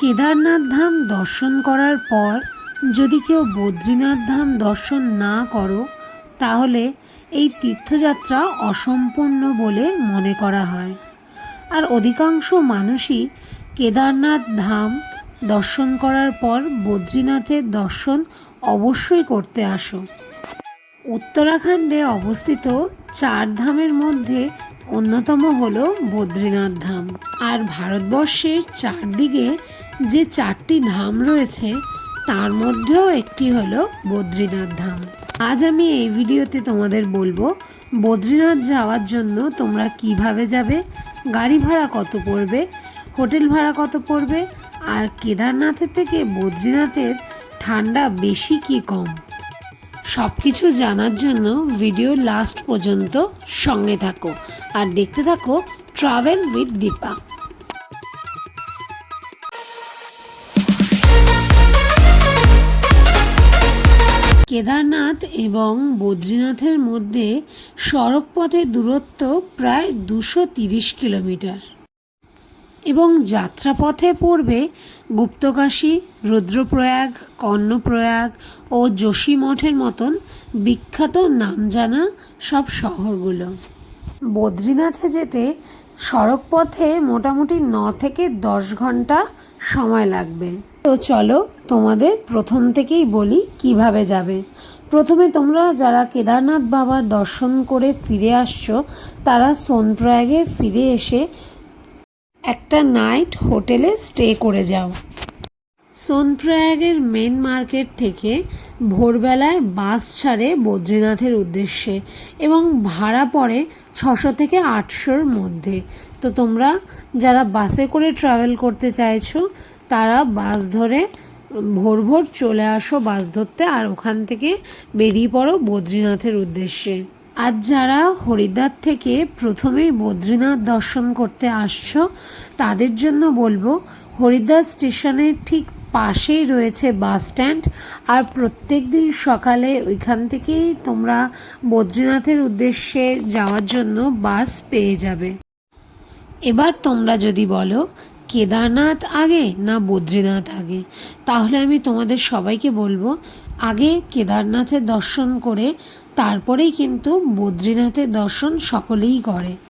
কেদারনাথ ধাম দর্শন করার পর যদি কেউ বদ্রীনাথ ধাম দর্শন না করো, তাহলে এই তীর্থযাত্রা অসম্পূর্ণ বলে মনে করা হয়। আর অধিকাংশ মানুষই কেদারনাথ ধাম দর্শন করার পর বদ্রীনাথের দর্শন অবশ্যই করতে আসো। উত্তরাখণ্ডে অবস্থিত চার ধামের মধ্যে অন্যতম হল বদ্রীনাথ ধাম। আর ভারতবর্ষের চারদিকে যে চারটি ধাম রয়েছে, তার মধ্যেও একটি হলো বদ্রীনাথ ধাম। আজ আমি এই ভিডিওতে তোমাদের বলব, বদ্রীনাথ যাওয়ার জন্য তোমরা কীভাবে যাবে, গাড়ি ভাড়া কত পড়বে, হোটেল ভাড়া কত পড়বে, আর কেদারনাথের থেকে বদ্রীনাথের ঠান্ডা বেশি কি কম? সব কিছু জানার জন্য ভিডিও লাস্ট পর্যন্ত সঙ্গে থাকো। আর দেখতে থাকো ট্রাভেল উইথ দীপা কেদারনাথ এবং বদ্রীনাথের মধ্যে সড়ক পথের দূরত্ব প্রায় দুশো তিরিশ কিলোমিটার। এবং যাত্রাপথে পড়বে গুপ্তকাশী, রুদ্রপ্রয়াগ, কর্ণপ্রয়াগ ও যোশী মঠের মতন বিখ্যাত নামজানা সব শহরগুলো। বদ্রীনাথে যেতে সড়ক পথে মোটামুটি ন থেকে দশ ঘণ্টা সময় লাগবে। তো চলো তোমাদের প্রথম থেকেই বলি কীভাবে যাবে। প্রথমে তোমরা যারা কেদারনাথ বাবার দর্শন করে ফিরে আসছো, তারা সোনপ্রয়াগে ফিরে এসে একটা নাইট হোটেলে স্টে করে যাও। সোনপ্রয়াগের মেন মার্কেট থেকে ভোরবেলায় বাস ছাড়ে বদ্রীনাথের উদ্দেশ্যে এবং ভাড়া পড়ে ছশো থেকে আটশোর মধ্যে। তো তোমরা যারা বাসে করে ট্রাভেল করতে চাইছো, তারা বাস ধরে ভোর ভোর চলে আসো বাস ধরতে আর ওখান থেকে বেরিয়ে পড়ো বদ্রীনাথের উদ্দেশ্যে। আজ যারা হরিদ্বার থেকে প্রথমেই বদ্রীনাথ দর্শন করতে আসছো, তাদের জন্য বলব হরিদ্বার স্টেশনের ঠিক পাশেই রয়েছে বাস স্ট্যান্ড। আর প্রত্যেক দিন সকালে ওইখান থেকেই তোমরা বদ্রীনাথের উদ্দেশ্যে যাওয়ার জন্য বাস পেয়ে যাবে। এবার তোমরা যদি বলো, কেদারনাথ আগে না বদ্রীনাথ আগে? তাহলে আমি তোমাদের সবাইকে বলব, আগে কেদারনাথের দর্শন করে, তারপরেই কিন্তু বদ্রীনাথের দর্শন সকলেই করে।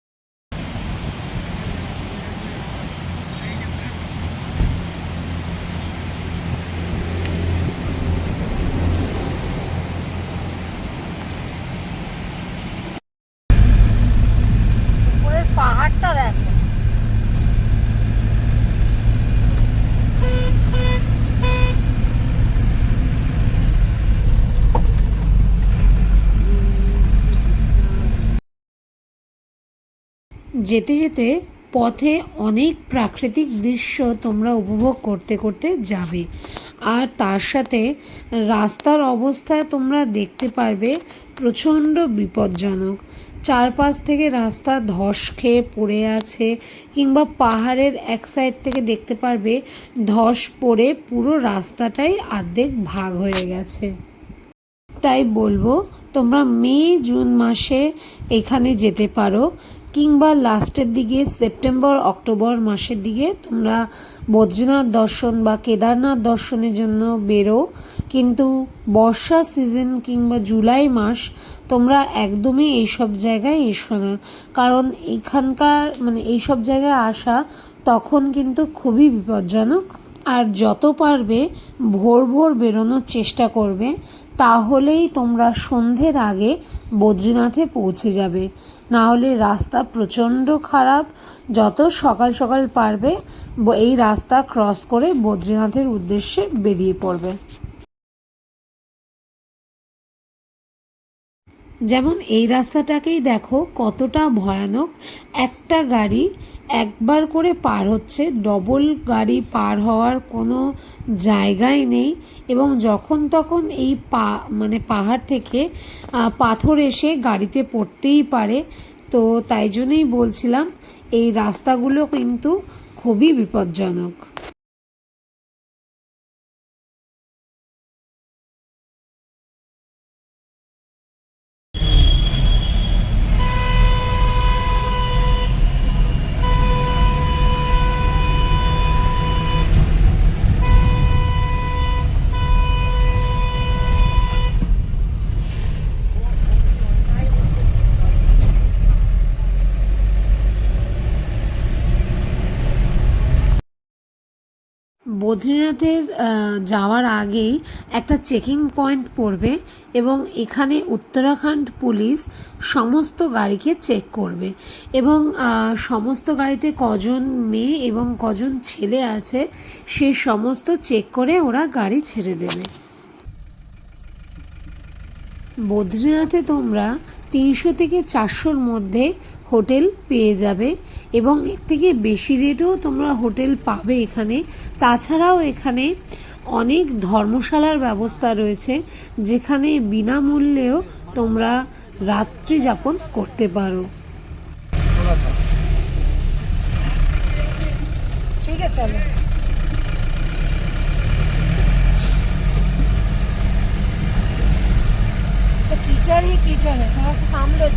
যেতে যেতে পথে অনেক প্রাকৃতিক দৃশ্য তোমরা উপভোগ করতে করতে যাবে। আর তার সাথে রাস্তার অবস্থা তোমরা দেখতে পারবে প্রচণ্ড বিপজ্জনক। চারপাশ থেকে রাস্তা ধস খেয়ে পড়ে আছে কিংবা পাহাড়ের এক সাইড থেকে দেখতে পারবে ধস পড়ে পুরো রাস্তাটাই অর্ধেক ভাগ হয়ে গেছে। তাই বলব, তোমরা মে, জুন মাসে এখানে যেতে পারো। কিংবা লাস্টের দিকে সেপ্টেম্বর, অক্টোবর মাসের দিকে তোমরা বদ্রীনাথ দর্শন বা কেদারনাথ দর্শনের জন্য বেরো। কিন্তু বর্ষা সিজন কিংবা জুলাই মাস তোমরা একদমই এইসব জায়গায় এসো না। কারণ এখানকার মানে এইসব জায়গায় আসা তখন কিন্তু খুবই বিপজ্জনক। আর যত পারবে ভোর ভোর বেরোনোর চেষ্টা করবে। তাহলেই তোমরা সন্ধ্যের আগে বদ্রীনাথে পৌঁছে যাবে। না হলে রাস্তা প্রচণ্ড খারাপ। যত সকাল সকাল পারবে এই রাস্তা ক্রস করে বদ্রীনাথের উদ্দেশ্যে বেরিয়ে পড়বে। যেমন এই রাস্তাটাকেই দেখো কতটা ভয়ানক। একটা গাড়ি একবার করে পার হচ্ছে ডবল গাড়ি পার হওয়ার কোনো জায়গাই নেই এবং যখন তখন এই পা মানে পাহাড় থেকে পাথর এসে গাড়িতে পড়তেই পারে। তো তাই জন্যই বলছিলাম, এই রাস্তাগুলো কিন্তু খুবই বিপজ্জনক। বদ্রীনাথের যাওয়ার আগেই একটা চেকিং পয়েন্ট পড়বে এবং এখানে উত্তরাখণ্ড পুলিশ সমস্ত গাড়িকে চেক করবে এবং সমস্ত গাড়িতে কজন মেয়ে এবং কজন ছেলে আছে, সে সমস্ত চেক করে ওরা গাড়ি ছেড়ে দেবে। বদ্রীনাথে তোমরা তিনশো থেকে চারশোর মধ্যে হোটেল পেয়ে যাবে এবং এর থেকে বেশি রেটেও তোমরা হোটেল পাবে এখানে তাছাড়াও এখানে অনেক ধর্মশালার ব্যবস্থা রয়েছে যেখানে বিনামূল্যেও তোমরা রাত্রি যাপন করতে পারো थोड़ा सा ঠিক আছে চলো तो कीचड़ ही कीचड़ है थोड़ा सा सामने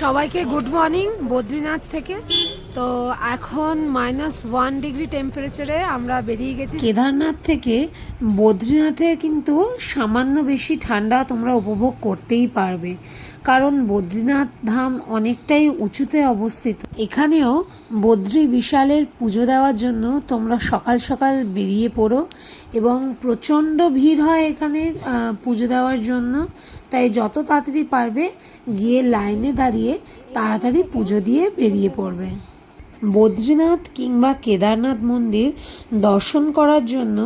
সবাইকে গুড মর্নিং বদ্রীনাথ থেকে। তো এখন মাইনাস ওয়ান ডিগ্রি টেম্পারেচারে আমরা বেরিয়ে গেছি। কেদারনাথ থেকে বদ্রীনাথে কিন্তু সামান্য বেশি ঠান্ডা তোমরা উপভোগ করতেই পারবে। কারণ বদ্রীনাথ ধাম অনেকটাই উঁচুতে অবস্থিত। এখানেও বদ্রী বিশালের পুজো দেওয়ার জন্য তোমরা সকাল সকাল বেরিয়ে পড়ো এবং প্রচণ্ড ভিড় হয় এখানে পুজো দেওয়ার জন্য। তাই যত তাড়াতাড়ি পারবে গিয়ে লাইনে দাঁড়িয়ে তাড়াতাড়ি পুজো দিয়ে বেরিয়ে পড়বে। বদ্রীনাথ কিংবা কেদারনাথ মন্দির দর্শন করার জন্য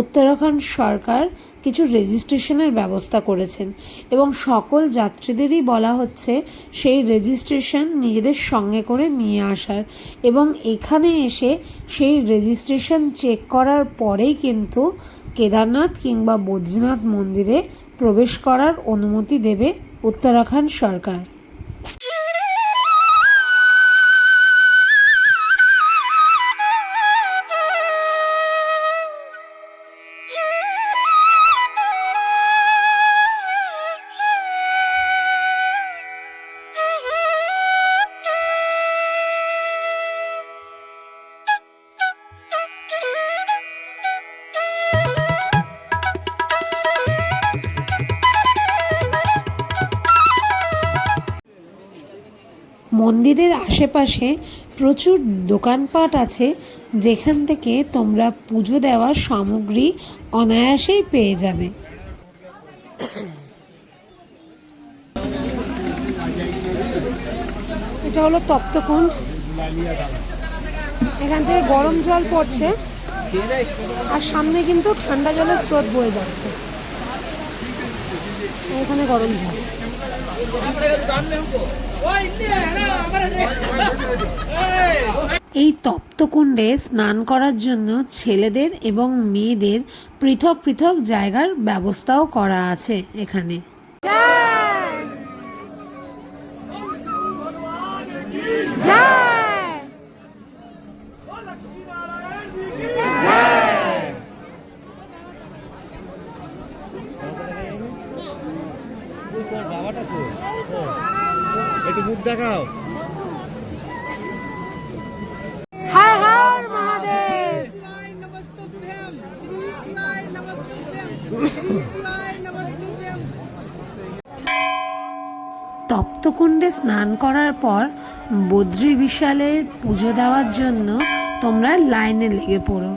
উত্তরাখণ্ড সরকার কিছু রেজিস্ট্রেশনের ব্যবস্থা করেছেন এবং সকল যাত্রীদেরই বলা হচ্ছে সেই রেজিস্ট্রেশন নিজেদের সঙ্গে করে নিয়ে আসার এবং এখানে এসে সেই রেজিস্ট্রেশন চেক করার পরেই কিন্তু কেদারনাথ কিংবা বদ্রীনাথ মন্দিরে প্রবেশ করার অনুমতি দেবে উত্তরাখণ্ড সরকার। মন্দিরের আশেপাশে প্রচুর দোকানপাট আছে, যেখান থেকে তোমরা পুজো দেওয়ার সামগ্রী অনায়াসেই পেয়ে যাবে। এটা হলো তপ্তকুণ্ড। এখান থেকে গরম জল পড়ছে, আর সামনে কিন্তু ঠান্ডা জলের স্রোত বয়ে যাচ্ছে। এখানে গরম জল। এই তপ্তকুণ্ডে স্নান করার জন্য ছেলেদের এবং মেয়েদের পৃথক পৃথক জায়গার ব্যবস্থাও করা আছে এখানে। একটু মুখ দেখাও। তপ্তকুণ্ডে স্নান করার পর বদ্রী বিশালের পুজো দেওয়ার জন্য তোমরা লাইনে লেগে পড়ো।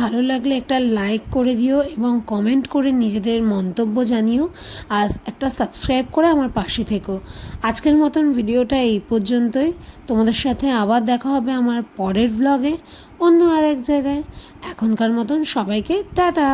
ভালো লাগলে একটা লাইক করে দিও এবং কমেন্ট করে নিজেদের মন্তব্য জানিও। আর একটা সাবস্ক্রাইব করে আমার পাশে থেকো। আজকের মতন ভিডিওটা এই পর্যন্তই। তোমাদের সাথে আবার দেখা হবে আমার পরের ব্লগে অন্য আরেক জায়গায়। এখনকার মতন সবাইকে টাটা!